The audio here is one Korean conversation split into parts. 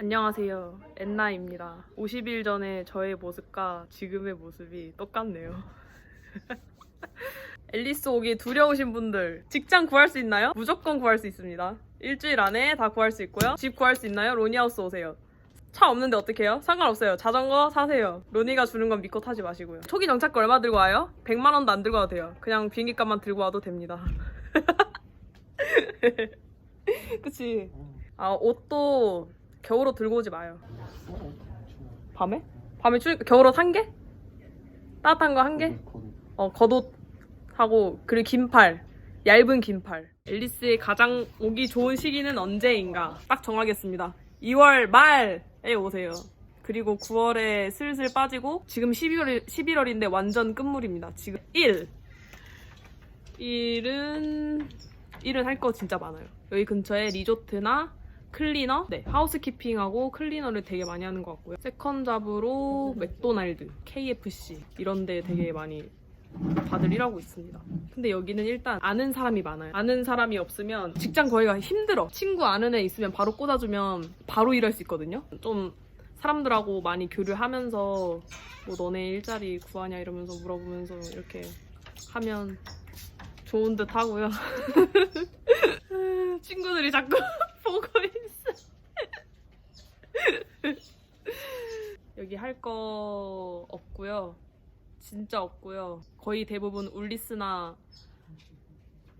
안녕하세요. 엔나입니다. 50일 전에 저의 모습과 지금의 모습이 똑같네요. 앨리스 오기 두려우신 분들 직장 구할 수 있나요? 무조건 구할 수 있습니다. 일주일 안에 다 구할 수 있고요. 집 구할 수 있나요? 로니하우스 오세요. 차 없는데 어떡해요? 상관없어요. 자전거 사세요. 로니가 주는 건 믿고 타지 마시고요. 초기 정착금 얼마 들고 와요? 100만 원도 안 들고 와도 돼요. 그냥 비행기 값만 들고 와도 됩니다. 그치? 아 옷도 겨울옷 들고 오지 마요. 밤에? 밤에 추 겨울옷 한 개? 따뜻한 거 한 개? 어 겉옷 하고 그리고 긴팔. 얇은 긴팔. 앨리스의 가장 오기 좋은 시기는 언제인가? 딱 정하겠습니다. 2월 말에 오세요. 그리고 9월에 슬슬 빠지고 지금 12월, 11월인데 완전 끝물입니다. 지금 1 1은 1은 할 거 진짜 많아요. 여기 근처에 리조트나 클리너, 네 하우스키핑하고 클리너를 되게 많이 하는 것 같고요 세컨 잡으로 맥도날드, KFC 이런 데 되게 많이 다들 일하고 있습니다. 근데 여기는 일단 아는 사람이 많아요. 아는 사람이 없으면 직장 구하기가 힘들어. 친구 아는 애 있으면 바로 꽂아주면 바로 일할 수 있거든요. 좀 사람들하고 많이 교류하면서 뭐 너네 일자리 구하냐 이러면서 물어보면서 이렇게 하면 좋은 듯 하고요. 친구들이 자꾸 보고 있어. 여기 할 거 없고요. 진짜 없고요. 거의 대부분 울리스나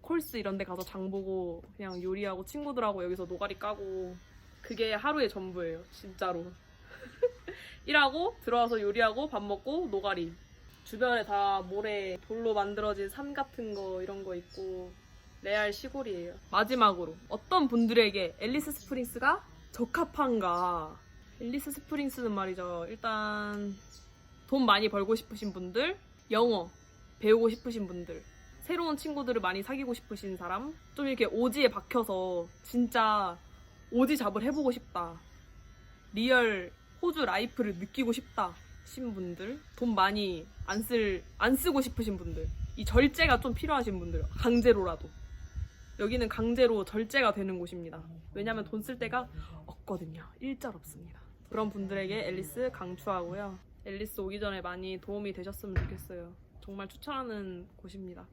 콜스 이런 데 가서 장 보고 그냥 요리하고 친구들하고 여기서 노가리 까고 그게 하루의 전부예요. 진짜로. 일하고 들어와서 요리하고 밥 먹고 노가리. 주변에 다 모래 돌로 만들어진 산 같은 거 이런 거 있고 레알 시골이에요. 마지막으로 어떤 분들에게 앨리스 스프링스가 적합한가? 앨리스 스프링스는 말이죠. 일단 돈 많이 벌고 싶으신 분들, 영어 배우고 싶으신 분들, 새로운 친구들을 많이 사귀고 싶으신 사람, 좀 이렇게 오지에 박혀서 진짜 오지 잡을 해보고 싶다. 리얼 호주 라이프를 느끼고 싶다. 신 분들, 돈 많이 안 쓸, 안 쓰고 싶으신 분들, 이 절제가 좀 필요하신 분들, 강제로라도. 여기는 강제로 절제가 되는 곳입니다. 왜냐면 돈 쓸 데가 없거든요. 일절 없습니다. 그런 분들에게 앨리스 강추하고요. 앨리스 오기 전에 많이 도움이 되셨으면 좋겠어요. 정말 추천하는 곳입니다.